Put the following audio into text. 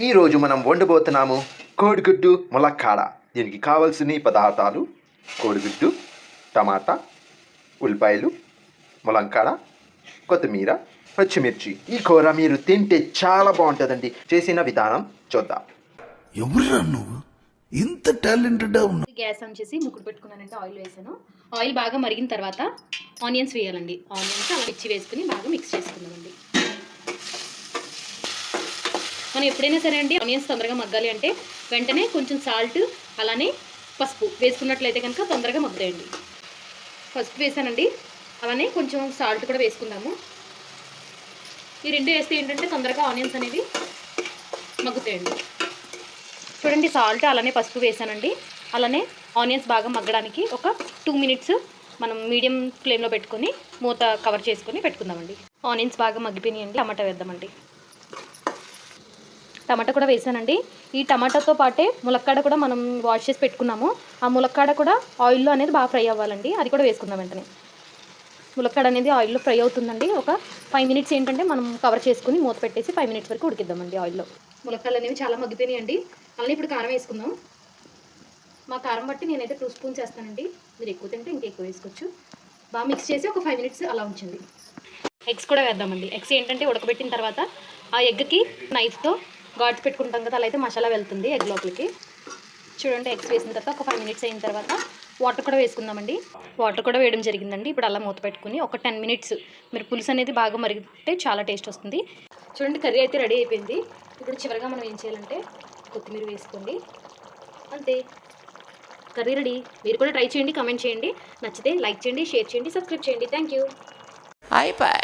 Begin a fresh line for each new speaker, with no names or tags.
ఈరోజు మనం వండబోతున్నాము కోడిగుడ్డు ములక్కాడ. దీనికి కావలసిన పదార్థాలు కోడిగుడ్డు టమాటా ఉల్లిపాయలు ములంకాడ కొత్తిమీర పచ్చిమిర్చి. ఈ కూర మీరు తింటే చాలా బాగుంటుందండి. చేసిన విధానం చూద్దాం.
ఎవరురా నువ్వు? ఇంత టాలెంటెడ్
గ్యాస్ ఆన్ చేసి ముక్కుడు పెట్టుకున్నానంటే ఆయిల్ వేసాను. ఆయిల్ బాగా మరిగిన తర్వాత ఆనియన్స్ వేయాలండి. ఆనియన్స్ అలా మిర్చి వేసుకుని బాగా మిక్స్ చేసుకుందామండి. మనం ఎప్పుడైనా సరే అండి ఆనియన్స్ తొందరగా మగ్గాలి అంటే వెంటనే కొంచెం సాల్ట్ అలానే పసుపు వేసుకున్నట్లయితే కనుక తొందరగా మగ్గుతాయండి. పసుపు వేసానండి. అలానే కొంచెం సాల్ట్ కూడా వేసుకుందాము. ఈ రెండు వేస్తే ఏంటంటే తొందరగా ఆనియన్స్ అనేవి మగ్గుతాయండి. చూడండి సాల్ట్ అలానే పసుపు వేసానండి. అలానే ఆనియన్స్ బాగా మగ్గడానికి ఒక టూ మినిట్స్ మనం మీడియం ఫ్లేమ్లో పెట్టుకొని మూత కవర్ చేసుకొని పెట్టుకుందామండి. ఆనియన్స్ బాగా మగ్గిపోయినాయండి. టమాటా వేద్దామండి. టమాటా కూడా వేసానండి. ఈ టమాటాతో పాటే ములక్కాడ కూడా మనం వాష్ చేసి పెట్టుకున్నాము. ఆ ములక్కాడ కూడా ఆయిల్లో అనేది బాగా ఫ్రై అవ్వాలండి. అది కూడా వేసుకుందాం వెంటనే. ములక్కాడ అనేది ఆయిల్లో ఫ్రై అవుతుందండి. ఒక ఫైవ్ మినిట్స్ ఏంటంటే మనం కవర్ చేసుకుని మూత పెట్టేసి ఫైవ్ మినిట్స్ వరకు ఉడికిద్దామండి ఆయిల్లో ములక్కాడలు అనేవి చాలా మగ్గిపోయినాయండి. అలానే ఇప్పుడు కారం వేసుకుందాం. మా కారం బట్టి నేనైతే టూ స్పూన్స్ వేస్తానండి మీరు ఎక్కువ తింటే ఇంకా ఎక్కువ వేసుకోవచ్చు. బాగా మిక్స్ చేసి ఒక ఫైవ్ మినిట్స్ అలా ఉంచండి. ఎగ్స్ కూడా వేద్దామండి. ఎగ్స్ ఏంటంటే ఉడకబెట్టిన తర్వాత ఆ ఎగ్కి నైఫ్తో ఘాట్స్ పెట్టుకుంటాం కదా అలా అయితే మసాలా వెళ్తుంది ఎగ్ లోపలికి. చూడండి ఎగ్స్ వేసిన తర్వాత ఒక ఫైవ్ మినిట్స్ అయిన తర్వాత వాటర్ కూడా వేసుకుందామండి. వాటర్ కూడా వేయడం జరిగిందండి. ఇప్పుడు అలా మూత పెట్టుకుని ఒక టెన్ మినిట్స్ మీరు పులుసు అనేది బాగా మరిగితే చాలా టేస్ట్ వస్తుంది. చూడండి కర్రీ అయితే రెడీ అయిపోయింది. ఇప్పుడు చివరిగా మనం ఏం చేయాలంటే కొత్తిమీర వేసుకోండి. అంతే. Curry ready. మీరు కూడా ట్రై చేయండి కమెంట్ చేయండి. నచ్చితే లైక్ చేయండి షేర్ చేయండి సబ్స్క్రైబ్ చేయండి. Thank you.
అయిపోయి